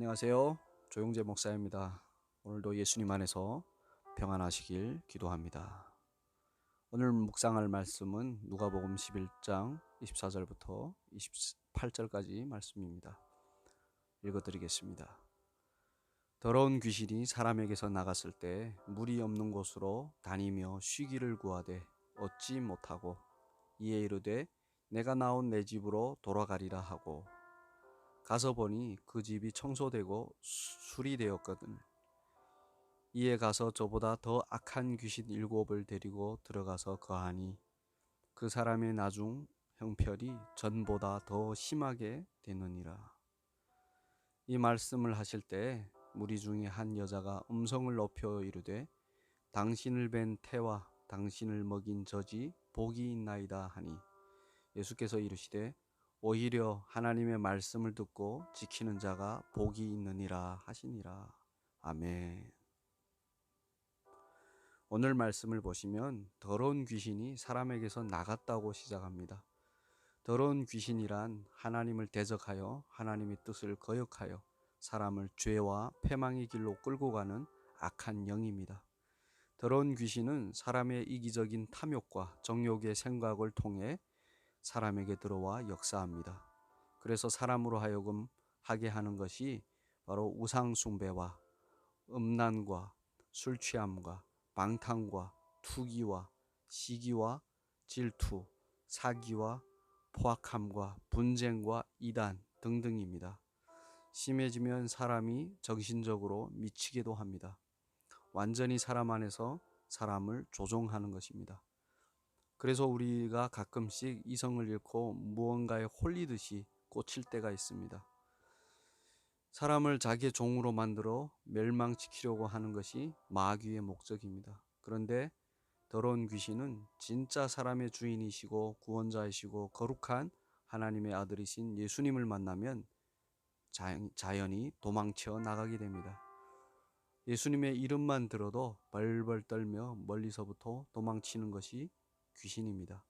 안녕하세요. 조용재 목사입니다. 오늘도 예수님 안에서 평안하시길 기도합니다. 오늘 묵상할 말씀은 누가복음 11장 24절부터 28절까지 말씀입니다. 읽어 드리겠습니다. 더러운 귀신이 사람에게서 나갔을 때 물이 없는 곳으로 다니며 쉬기를 구하되 얻지 못하고 이에 이르되 내가 나온 내 집으로 돌아가리라 하고 가서 보니 그 집이 청소되고 수리되었거든. 이에 가서 저보다 더 악한 귀신 일곱을 데리고 들어가서 거하니 그 사람의 나중 형편이 전보다 더 심하게 되느니라. 이 말씀을 하실 때 무리 중에 한 여자가 음성을 높여 이르되 당신을 뵌 태와 당신을 먹인 저지 복이 있나이다 하니 예수께서 이르시되 오히려 하나님의 말씀을 듣고 지키는 자가 복이 있느니라 하시니라. 아멘. 오늘 말씀을 보시면 더러운 귀신이 사람에게서 나갔다고 시작합니다. 더러운 귀신이란 하나님을 대적하여 하나님의 뜻을 거역하여 사람을 죄와 패망의 길로 끌고 가는 악한 영입니다. 더러운 귀신은 사람의 이기적인 탐욕과 정욕의 생각을 통해 사람에게 들어와 역사합니다. 그래서 사람으로 하여금 하게 하는 것이 바로 우상숭배와 음란과 술 취함과 방탕과 투기와 시기와 질투, 사기와 포악함과 분쟁과 이단 등등입니다. 심해지면 사람이 정신적으로 미치게도 합니다. 완전히 사람 안에서 사람을 조종하는 것입니다. 그래서 우리가 가끔씩 이성을 잃고 무언가에 홀리듯이 꽂힐 때가 있습니다. 사람을 자기의 종으로 만들어 멸망시키려고 하는 것이 마귀의 목적입니다. 그런데 더러운 귀신은 진짜 사람의 주인이시고 구원자이시고 거룩한 하나님의 아들이신 예수님을 만나면 자연히 도망쳐 나가게 됩니다. 예수님의 이름만 들어도 벌벌 떨며 멀리서부터 도망치는 것이 귀신입니다.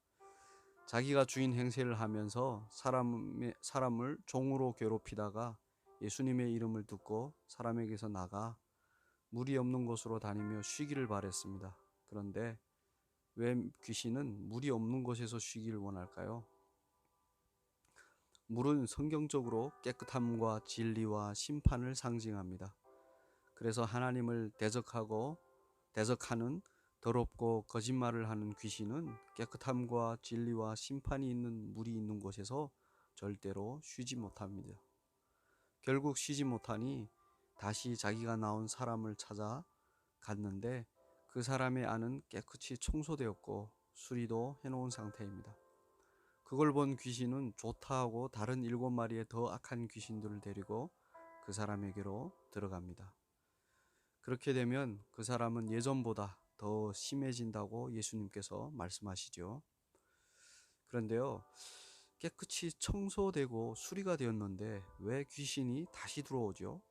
자기가 주인 행세를 하면서 사람의, 사람을 종으로 괴롭히다가 예수님의 이름을 듣고 사람에게서 나가 물이 없는 곳으로 다니며 쉬기를 바랬습니다. 그런데 왜 귀신은 물이 없는 곳에서 쉬기를 원할까요? 물은 성경적으로 깨끗함과 진리와 심판을 상징합니다. 그래서 하나님을 대적하고 대적하는 더럽고 거짓말을 하는 귀신은 깨끗함과 진리와 심판이 있는 물이 있는 곳에서 절대로 쉬지 못합니다. 결국 쉬지 못하니 다시 자기가 나온 사람을 찾아 갔는데 그 사람의 안은 깨끗이 청소되었고 수리도 해놓은 상태입니다. 그걸 본 귀신은 좋다 하고 다른 일곱 마리의 더 악한 귀신들을 데리고 그 사람에게로 들어갑니다. 그렇게 되면 그 사람은 예전보다 더 심해진다고 예수님께서 말씀하시죠. 그런데요, 깨끗이 청소되고 수리가 되었는데 왜 귀신이 다시 들어오죠?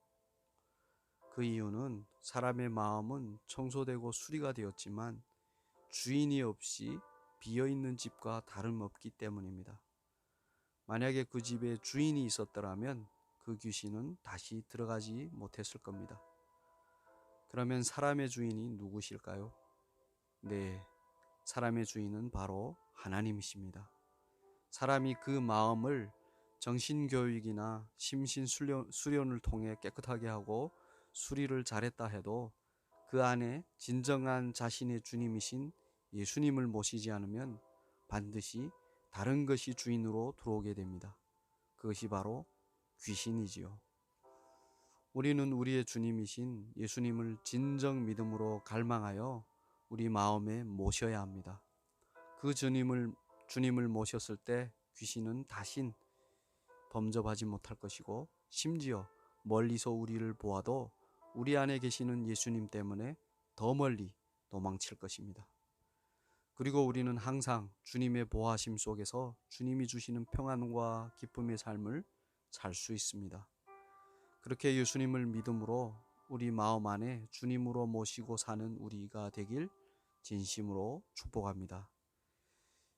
그 이유는 사람의 마음은 청소되고 수리가 되었지만 주인이 없이 비어 있는 집과 다름없기 때문입니다. 만약에 그 집에 주인이 있었더라면 그 귀신은 다시 들어가지 못했을 겁니다. 그러면 사람의 주인이 누구실까요? 네, 사람의 주인은 바로 하나님이십니다. 사람이 그 마음을 정신교육이나 심신수련을 통해 깨끗하게 하고 수리를 잘했다 해도 그 안에 진정한 자신의 주님이신 예수님을 모시지 않으면 반드시 다른 것이 주인으로 들어오게 됩니다. 그것이 바로 귀신이지요. 우리는 우리의 주님이신 예수님을 진정 믿음으로 갈망하여 우리 마음에 모셔야 합니다. 그 주님을 주님을 모셨을 때 귀신은 다신 범접하지 못할 것이고 심지어 멀리서 우리를 보아도 우리 안에 계시는 예수님 때문에 더 멀리 도망칠 것입니다. 그리고 우리는 항상 주님의 보하심 속에서 주님이 주시는 평안과 기쁨의 삶을 살 수 있습니다. 그렇게 예수님을 믿음으로 우리 마음 안에 주님으로 모시고 사는 우리가 되길 진심으로 축복합니다.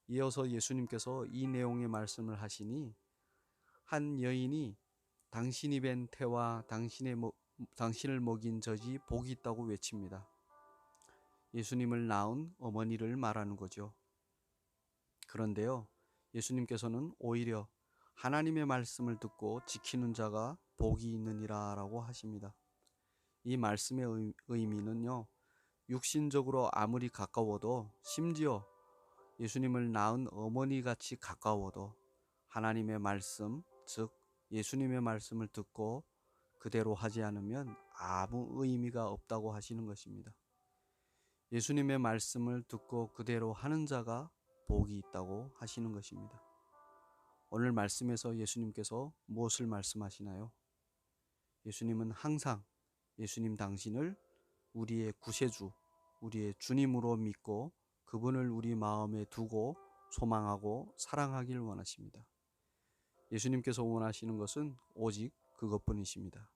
이어서 예수님께서 이 내용의 말씀을 하시니 한 여인이 당신이 뵌 태와 당신의 모, 당신을 먹인 젖이 복이 있다고 외칩니다. 예수님을 낳은 어머니를 말하는 거죠. 그런데요, 예수님께서는 오히려 하나님의 말씀을 듣고 지키는 자가 복이 있느니라 라고 하십니다. 이 말씀의 의- 의미는요, 육신적으로 아무리 가까워도 심지어 예수님을 낳은 어머니 같이 가까워도 하나님의 말씀, 즉 예수님의 말씀을 듣고 그대로 하지 않으면 아무 의미가 없다고 하시는 것입니다. 예수님의 말씀을 듣고 그대로 하는 자가 복이 있다고 하시는 것입니다. 오늘 말씀에서 예수님께서 무엇을 말씀하시나요? 예수님은 항상 예수님 당신을 우리의 구세주, 우리의 주님으로 믿고 그분을 우리 마음에 두고 소망하고 사랑하길 원하십니다. 예수님께서 원하시는 것은 오직 그것뿐이십니다.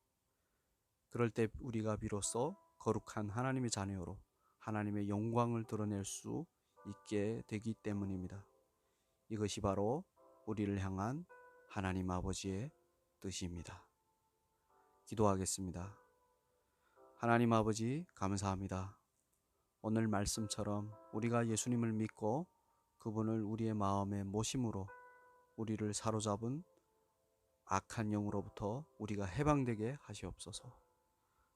그럴 때 우리가 비로소 거룩한 하나님의 자녀로 하나님의 영광을 드러낼 수 있게 되기 때문입니다. 이것이 바로 우리를 향한 하나님 아버지의 뜻입니다. 기도하겠습니다. 하나님 아버지, 감사합니다. 오늘 말씀처럼 우리가 예수님을 믿고 그분을 우리의 마음에 모심으로 우리를 사로잡은 악한 영으로부터 우리가 해방되게 하시옵소서.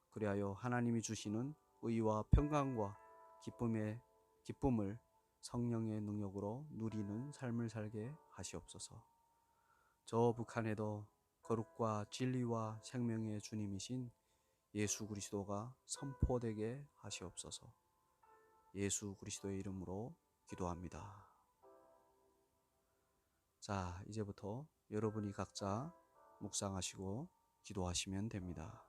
그리하여 하나님이 주시는 의와 평강과 기쁨의 기쁨을 성령의 능력으로 누리는 삶을 살게 하시옵소서. 저 북한에도 거룩과 진리와 생명의 주님이신 예수 그리스도가 선포되게 하시옵소서. 예수 그리스도의 이름으로 기도합니다. 자, 이제부터 여러분이 각자 묵상하시고 기도하시면 됩니다.